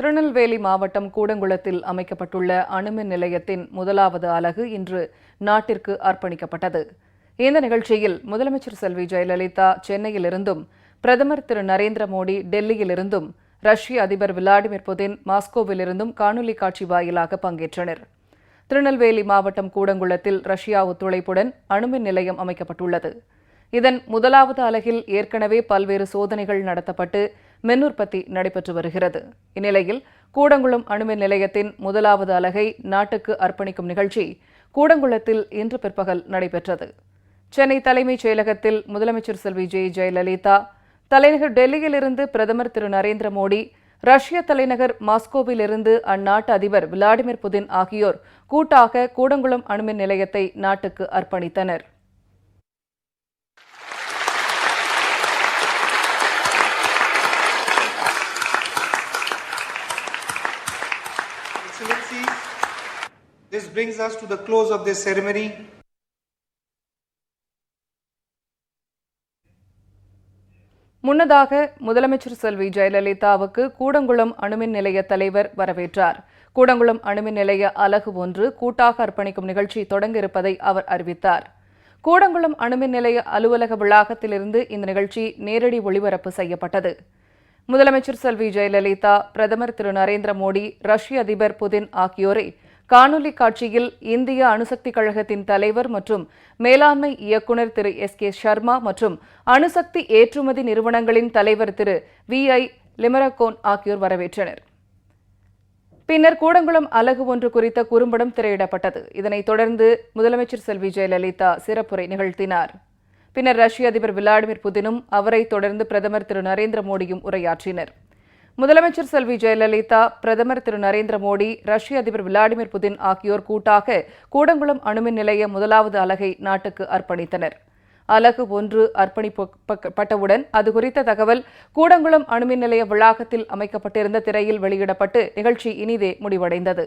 திருநெல்வேலி மாவட்டம் கூடங்குளத்தில் அமைக்கப்பட்டுள்ள அணுமின் நிலையத்தின் முதலாவது அலகு இன்று நாட்டிற்கு அர்ப்பணிக்கப்பட்டது. இந்த நிகழ்ச்சியில் முதலமைச்சர் செல்வி ஜெயலலிதா சென்னையிலிருந்தும் பிரதமர் திரு நரேந்திர மோடி டெல்லியிலிருந்தும் ரஷ்ய அதிபர் விளாடிமிர் புதின் மாஸ்கோவிலிருந்தும் காணொலி காட்சி வாயிலாக பங்கேற்றனர். திருநெல்வேலி மாவட்டம் கூடங்குளத்தில் ரஷ்யா ஒத்துழைப்புடன் அணுமின் நிலையம் அமைக்கப்பட்டுள்ளது. இதன் முதலாவது அலகில் ஏற்கனவே பல்வேறு சோதனைகள் நடத்தப்பட்டு மின் உற்பத்தி நடைபெற்று வருகிறது. இந்நிலையில் கூடங்குளம் அணுமின் நிலையத்தின் முதலாவது அலகை நாட்டுக்கு அர்ப்பணிக்கும் நிகழ்ச்சி கூடங்குளத்தில் இன்று பிற்பகல் நடைபெற்றது. சென்னை தலைமைச் செயலகத்தில் முதலமைச்சர் செல்வி ஜெய் ஜெயலலிதா தலைநகர் டெல்லியிலிருந்து பிரதமர் திரு. நரேந்திர மோடி ரஷ்ய தலைநகர் மாஸ்கோவிலிருந்து அந்நாட்டு அதிபர் விளாடிமிர் புதின் ஆகியோர் கூட்டாக கூடங்குளம் அணுமின் நிலையத்தை நாட்டுக்கு அர்ப்பணித்தனர். Excellencies, this brings us to the close of this ceremony. முன்னதாக முதலமைச்சர் செல்வி ஜெயலலிதாவுக்கு கூடங்குளம் அணுமின் நிலைய தலைவர் வரவேற்றார். கூடங்குளம் அணுமின் நிலைய அலகு ஒன்று கூட்டாக அர்ப்பணிக்கும் நிகழ்ச்சி தொடங்க இருப்பதை அவர் அறிவித்தார். கூடங்குளம் அணுமின் நிலைய அலுவலக வளாகத்திலிருந்து இந்த நிகழ்ச்சி நேரடி ஒளிபரப்பு செய்யப்பட்டது. முதலமைச்சர் செல்வி ஜெயலலிதா பிரதமர் திரு நரேந்திர மோடி ரஷ்ய அதிபர் புதின் ஆகியோரை காணொலி காட்சியில் இந்திய அணுசக்தி கழகத்தின் தலைவர் மற்றும் மேலாண்மை இயக்குநர் திரு எஸ் கே சர்மா மற்றும் அணுசக்தி ஏற்றுமதி நிறுவனங்களின் தலைவர் திரு வி ஐ லிமரகோன் ஆகியோர் வரவேற்றனர். பின்னர் கூடங்குளம் அலகு ஒன்று குறித்த குறும்படம் திரையிடப்பட்டது. இதனைத் தொடர்ந்து முதலமைச்சர் செல்வி ஜெயலலிதா சிறப்புரை நிகழ்த்தினார். பின்னர் ரஷ்ய அதிபர் விளாடிமிர் புதினும் அவரைத் தொடர்ந்து பிரதமர் திரு நரேந்திர மோடியும் உரையாற்றினர். முதலமைச்சர் செல்வி ஜெயலலிதா பிரதமர் திரு நரேந்திர மோடி ரஷ்ய அதிபர் விளாடிமிர் புதின் ஆகியோர் கூட்டாக கூடங்குளம் அணுமின் நிலைய முதலாவது அலகை நாட்டுக்கு அர்ப்பணித்தனர். அலகு ஒன்று அர்ப்பணிப்பட்டவுடன் அது குறித்த தகவல் கூடங்குளம் அணுமின் நிலைய வளாகத்தில் அமைக்கப்பட்டிருந்த திரையில் வெளியிடப்பட்டு நிகழ்ச்சி இனிதே முடிவடைந்தது.